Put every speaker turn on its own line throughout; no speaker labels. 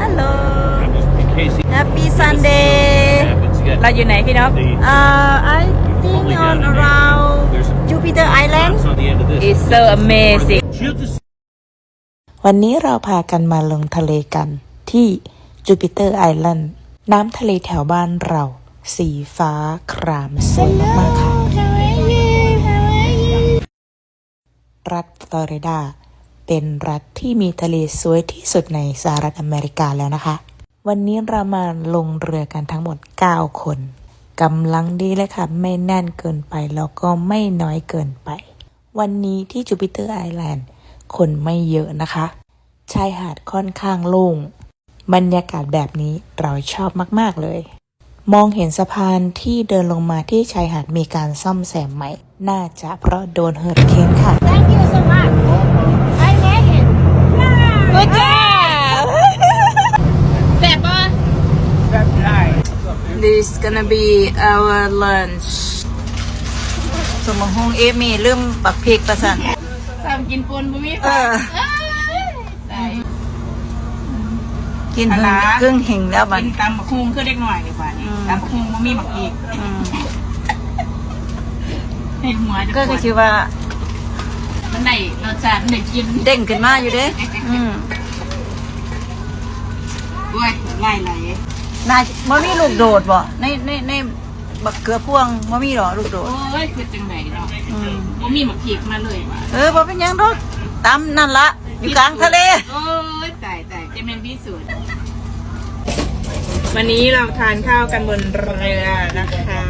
ฮัลโหล
In case he
Happy Sunday
happens to get
เราอยู่ไหนพี่นก
the
เอ่อ I think on around Jupiter Island
box on the end of this.
It's so amazing
She'll just
วันนี้เราพากันมาลงทะเลกันที่จูปิเตอร์ไอแลนด์น้ำทะเลแถวบ้านเรา สีฟ้าครามสวยมากๆค่ะ รัฐฟลอริดา เป็นรัฐที่มีทะเลสวยที่สุดในสหรัฐอเมริกาแล้วนะคะ วันนี้เรามาลงเรือกันทั้งหมด 9 คนกำลังดีเลยค่ะ ไม่แน่นเกินไปแล้วก็ไม่น้อยเกินไป วันนี้ที่จูปิเตอร์ไอแลนด์คนไม่เยอะนะคะ ชายหาดค่อนข้างโล่งบรรยากาศแบบนี้เราชอบมาก ๆ เลย มองเห็นสะพานที่เดินลงมาที่ชายหาดมีการซ่อมแซมใหม่ น่าจะเพราะโดนเฮอริเคนค่ะ
Thank you so much. I made it.
Good job
แซ่บปะ
This gonna be our lunch สมองฮงเอมี่ลืมปักพริกประสัน
สามกินปนบุมี
เออ
ได้
กินเพิ่งครึ่งหิงแล้วบัด
กินตำบักฮุงคือเด็กหน่อยดีกว่านี่
อืม
ตำบักฮุงบุมีหมักอีก
อืม
ให้หัวจะ
ก็
ปวด
คิดว่า
มันได้รสชาติมันได้กิน
เด้งขึ้นมาอยู่เด้อืม
โอ้ยไล่ไหล
นายบ่มีลูกโดดบ่ในในในบักเกลือพ่วงบ่มีหรอลูกโดด
โอ้ยคือจังไหนเนาะ
อืม
บุมีหมักอีกมาเลยว่ะ
เออบ่เป็นหยังดอกตามนั่นละอยู่กลางทะเล
โอ้ยตายตายจะเป็นที่สุดวันนี้เราทานข้าวกันบนเรือนะคะ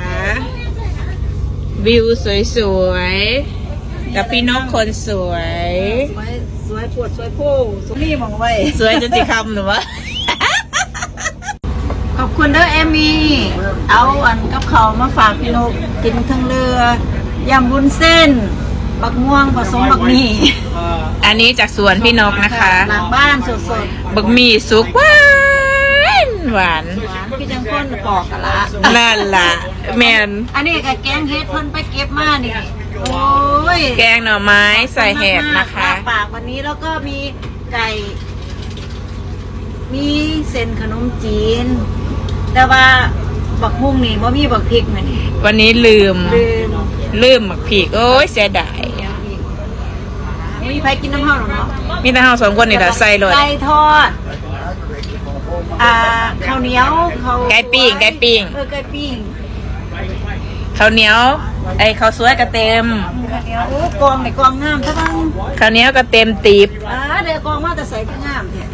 วิวสวยๆกับพี่นกคนสวย
สวยสวยปวดสวยผู้สมีหมองไว้
สวยจนสิคำหรือวะ
ขอบคุณเด้อเอมี่ เอาอันกับเขาวมาฝากพี่นกกินทั้งเรือยำวุ้นเส้น บักม่วงผสมบักหมี่
อันนี้จากสวนพี่นกนะคะ
หลังบ้านสด
บักหมี่สุกหวานหวาน
ๆหวานพี่จังพ้นปอกกันละ
นั่นล่ะ แมน
อันนี้ก็แกงเฮ็ดเพิ่นไปเก็บมานี่ โอ้ย
แกงหน่อไม้ใส่เห็ดนะคะ
ปากวันนี้แล้วก็มีไก่ มีเส้นขนมจีน แต่ว่าบักฮุ่งนี่บ่มีบักพริกมันนี่
วันนี้ลืม
ลืม
ลืมหมักผีกโอ้ยเสียดาย
ไม่มีใครกินน้ำห้าหรอกเนาะ
มีแต่เราสองคนนี่แหละใส่เลย
ไก่ทอด อ่าข้าวเหนียวข้าว
ไก่ปิ้งไก่ปิ้ง
เออไก่ปิ้ง
ข้าวเหนียว ไอ้ข้าวสวยกระเต็ม
ข้าวเหนียวโอ้กองในกองงามซะบ้าง
ข้าวเหนียวกระเต็มตีบ
อ่าเดี๋ยวกองมาแต่ใส่ก็งามแท้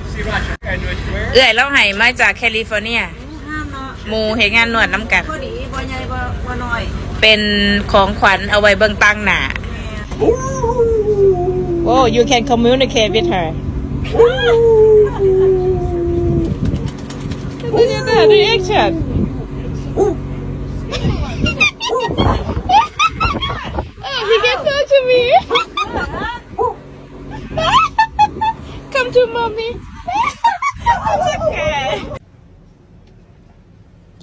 เอื่อยเล่าไห้มาจากแคลิฟอร์เนีย
งามเนาะ
หมูเหตุงานนวดน้ำกัน
พอดีบ่ใหญ่บ่บ่น้อย
เป็นของขวัญเอาไว้เบิ่งตังหนาโอ้ you can communicate with her Look at that reaction Oh, he can talk to me Come to mommy It's okay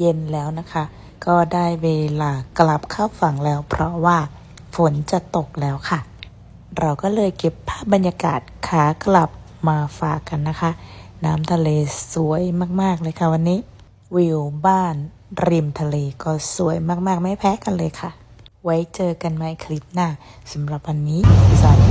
เย็นแล้วนะคะ ก็ได้เวลากลับเข้าฝั่งแล้ว เพราะว่าฝนจะตกแล้วค่ะ เราก็เลยเก็บภาพบรรยากาศขากลับมาฝากกันนะคะ น้ำทะเลสวยมากๆเลยค่ะวันนี้ วิวบ้านริมทะเลก็สวยมากๆ ไม่แพ้กันเลยค่ะ ไว้เจอกันใหม่คลิปหน้าสำหรับวันนี้สวัสดี